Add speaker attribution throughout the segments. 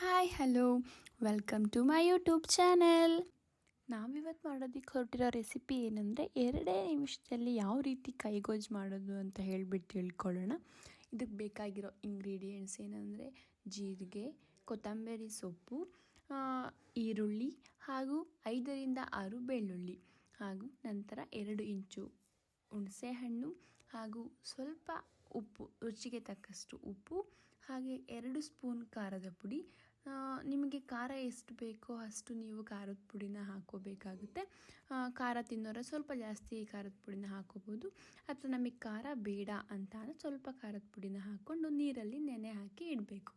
Speaker 1: Hi, hello. Welcome to my YouTube channel. ನಾವಿವತ್ತು ಮಾಡೋದಕ್ಕೆ ಹೊರಟಿರೋ recipe ಏನಂದರೆ ಎರಡೇ ನಿಮಿಷದಲ್ಲಿ ಯಾವ ರೀತಿ ಕೈಗೋಜ್ ಮಾಡೋದು ಅಂತ ಹೇಳಿಬಿಟ್ಟು ತಿಳ್ಕೊಳ್ಳೋಣ. ಇದಕ್ಕೆ ಬೇಕಾಗಿರೋ ಇಂಗ್ರೀಡಿಯೆಂಟ್ಸ್ ಏನಂದರೆ ಜೀರಿಗೆ, ಕೊತ್ತಂಬರಿ ಸೊಪ್ಪು ಈರುಳ್ಳಿ ಹಾಗೂ ಐದರಿಂದ ಆರು ಬೆಳ್ಳುಳ್ಳಿ ಹಾಗೂ ನಂತರ ಎರಡು ಇಂಚು ಹುಣಸೆಹಣ್ಣು ಹಾಗೂ ಸ್ವಲ್ಪ ಉಪ್ಪು, ರುಚಿಗೆ ತಕ್ಕಷ್ಟು ಉಪ್ಪು ಹಾಗೆ ಎರಡು ಸ್ಪೂನ್ ಖಾರದ ಪುಡಿ ನಿಮಗೆ ಖಾರ ಎಷ್ಟು ಬೇಕೋ ಅಷ್ಟು ನೀವು ಖಾರದ ಪುಡಿನ ಹಾಕೋಬೇಕಾಗುತ್ತೆ. ಖಾರ ತಿನ್ನೋರೆ ಸ್ವಲ್ಪ ಜಾಸ್ತಿ ಖಾರದ ಪುಡಿನ ಹಾಕೋಬೋದು ಅಥವಾ ನಮಗೆ ಖಾರ ಬೇಡ ಅಂತ ಸ್ವಲ್ಪ ಖಾರದ ಪುಡಿನ ಹಾಕ್ಕೊಂಡು ನೀರಲ್ಲಿ ನೆನೆ ಹಾಕಿ ಇಡಬೇಕು.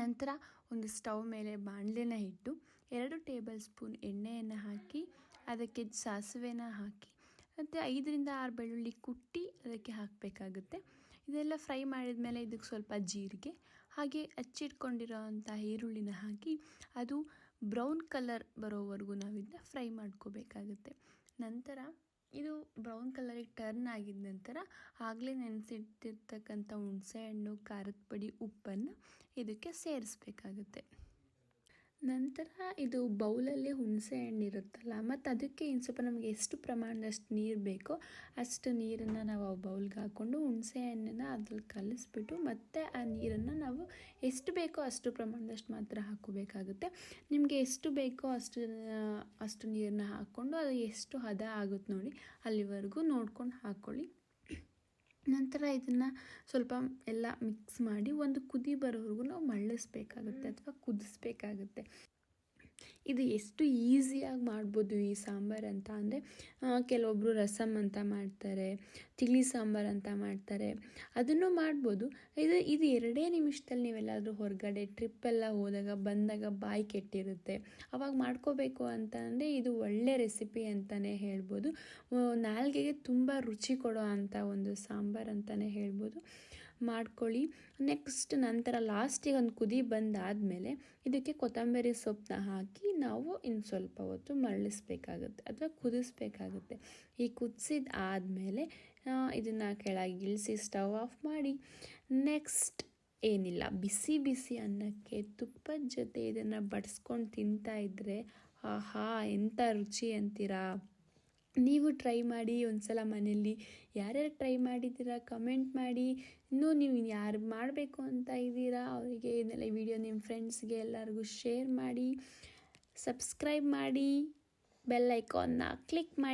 Speaker 1: ನಂತರ ಒಂದು ಸ್ಟವ್ ಮೇಲೆ ಬಾಣಲೆನ ಇಟ್ಟು ಎರಡು ಟೇಬಲ್ ಸ್ಪೂನ್ ಎಣ್ಣೆಯನ್ನು ಹಾಕಿ ಅದಕ್ಕೆ ಸಾಸಿವೆನ ಹಾಕಿ ಮತ್ತು ಐದರಿಂದ ಆರು ಬೆಳ್ಳುಳ್ಳಿ ಕುಟ್ಟಿ ಅದಕ್ಕೆ ಹಾಕಬೇಕಾಗುತ್ತೆ. ಇದೆಲ್ಲ ಫ್ರೈ ಮಾಡಿದ ಮೇಲೆ ಇದಕ್ಕೆ ಸ್ವಲ್ಪ ಜೀರಿಗೆ ಹಾಗೆ ಹಚ್ಚಿಟ್ಕೊಂಡಿರೋ ಅಂಥ ಈರುಳ್ಳಿನ ಹಾಕಿ ಅದು ಬ್ರೌನ್ ಕಲರ್ ಬರೋವರೆಗೂ ನಾವಿದನ್ನ ಫ್ರೈ ಮಾಡ್ಕೋಬೇಕಾಗುತ್ತೆ. ನಂತರ ಇದು ಬ್ರೌನ್ ಕಲರಿಗೆ ಟರ್ನ್ ಆಗಿದ ನಂತರ ಆಗಲೇ ನೆನೆಸಿಟ್ಟಿರ್ತಕ್ಕಂಥ ಹುಣಸೆಹಣ್ಣು ಖಾರದ ಪುಡಿ, ಉಪ್ಪನ್ನು ಇದಕ್ಕೆ ಸೇರಿಸ್ಬೇಕಾಗುತ್ತೆ. ನಂತರ ಇದು ಬೌಲಲ್ಲಿ ಹುಣಸೆ ಹಣ್ಣು ಇರುತ್ತಲ್ಲ, ಮತ್ತು ಅದಕ್ಕೆ ಇನ್ನು ಸ್ವಲ್ಪ ನಮಗೆ ಎಷ್ಟು ಪ್ರಮಾಣದಷ್ಟು ನೀರು ಬೇಕೋ ಅಷ್ಟು ನೀರನ್ನು ನಾವು ಆ ಬೌಲ್ಗೆ ಹಾಕ್ಕೊಂಡು ಹುಣಸೆ ಹಣ್ಣನ್ನು ಅದ್ರಲ್ಲಿ ಕಲಿಸ್ಬಿಟ್ಟು ಮತ್ತು ಆ ನೀರನ್ನು ನಾವು ಎಷ್ಟು ಬೇಕೋ ಅಷ್ಟು ಪ್ರಮಾಣದಷ್ಟು ಮಾತ್ರ ಹಾಕೋಬೇಕಾಗುತ್ತೆ ನಿಮಗೆ ಎಷ್ಟು ಬೇಕೋ ಅಷ್ಟು ಅಷ್ಟು ನೀರನ್ನ ಹಾಕ್ಕೊಂಡು ಅದು ಎಷ್ಟು ಹದ ಆಗುತ್ತೆ ನೋಡಿ ಅಲ್ಲಿವರೆಗೂ ನೋಡ್ಕೊಂಡು ಹಾಕ್ಕೊಳ್ಳಿ. ನಂತರ ಇದನ್ನು ಸ್ವಲ್ಪ ಎಲ್ಲ ಮಿಕ್ಸ್ ಮಾಡಿ ಒಂದು ಕುದಿ ಬರೋವರೆಗೂ ನಾವು ಮಳ್ಳಿಸ್ಬೇಕಾಗುತ್ತೆ ಅಥವಾ ಕುದಿಸ್ಬೇಕಾಗುತ್ತೆ. ಇದು ಎಷ್ಟು ಈಸಿಯಾಗಿ ಮಾಡ್ಬೋದು ಈ ಸಾಂಬಾರು ಅಂತ ಅಂದರೆ ಕೆಲವೊಬ್ಬರು ರಸಮ್ ಅಂತ ಮಾಡ್ತಾರೆ, ತಿಳಿ ಸಾಂಬಾರು ಅಂತ ಮಾಡ್ತಾರೆ. ಅದನ್ನು ಮಾಡ್ಬೋದು. ಇದು ಇದು ಎರಡೇ ನಿಮಿಷದಲ್ಲಿ ನೀವೆಲ್ಲಾದರೂ ಹೊರಗಡೆ ಟ್ರಿಪ್ಪೆಲ್ಲ ಹೋದಾಗ, ಬಂದಾಗ ಬಾಯಿ ಕೆಟ್ಟಿರುತ್ತೆ. ಅವಾಗ ಮಾಡ್ಕೋಬೇಕು ಅಂತ ಅಂದರೆ ಇದು ಒಳ್ಳೆ ರೆಸಿಪಿ ಅಂತಲೇ ಹೇಳ್ಬೋದು. ನಾಲ್ಗೆಗೆ ತುಂಬ ರುಚಿ ಕೊಡೋ ಅಂಥ ಒಂದು ಸಾಂಬಾರು ಅಂತಲೇ ಹೇಳ್ಬೋದು. ಮಾಡ್ಕೊಳ್ಳಿ. ನೆಕ್ಸ್ಟ್ ನಂತರ ಲಾಸ್ಟಿಗೆ ಒಂದು ಕುದಿ ಬಂದಾದಮೇಲೆ ಇದಕ್ಕೆ ಕೊತ್ತಂಬರಿ ಸೊಪ್ಪನ್ನ ಹಾಕಿ ನಾವು ಇನ್ನು ಸ್ವಲ್ಪ ಹೊತ್ತು ಮರಳಿಸ್ಬೇಕಾಗುತ್ತೆ, ಅಥವಾ ಕುದಿಸ್ಬೇಕಾಗುತ್ತೆ. ಈ ಕುದಿಸಿದ ಆದಮೇಲೆ ಇದನ್ನು ಕೆಳಗೆ ಇಳಿಸಿ ಸ್ಟವ್ ಆಫ್ ಮಾಡಿ. ನೆಕ್ಸ್ಟ್ ಏನಿಲ್ಲ. ಬಿಸಿ ಬಿಸಿ ಅನ್ನಕ್ಕೆ ತುಪ್ಪದ ಜೊತೆ ಇದನ್ನು ಬಡಿಸ್ಕೊಂಡು ತಿಂತಾ ಇದ್ದರೆ ಆಹಾ ಎಂಥ ರುಚಿ ಅಂತೀರಾ? ನೀವು ಟ್ರೈ ಮಾಡಿ, ಒಂದ್ಸಲ ಮನೆಯಲ್ಲಿ ಯಾರ್ಯಾರು ಟ್ರೈ ಮಾಡಿದ್ದೀರಾ ಕಮೆಂಟ್ ಮಾಡಿ. ಇನ್ನೂ ನೀವು ಯಾರು ಮಾಡಬೇಕು ಅಂತ ಇದ್ದೀರಾ, ಅವರಿಗೆ ಇದನ್ನೆಲ್ಲ ವಿಡಿಯೋ ನಿಮ್ಮ ಫ್ರೆಂಡ್ಸ್ಗೆ ಎಲ್ಲರಿಗೂ ಶೇರ್ ಮಾಡಿ, ಸಬ್ಸ್ಕ್ರೈಬ್ ಮಾಡಿ, ಬೆಲ್ ಐಕಾನ್ನ ಕ್ಲಿಕ್ ಮಾಡಿ.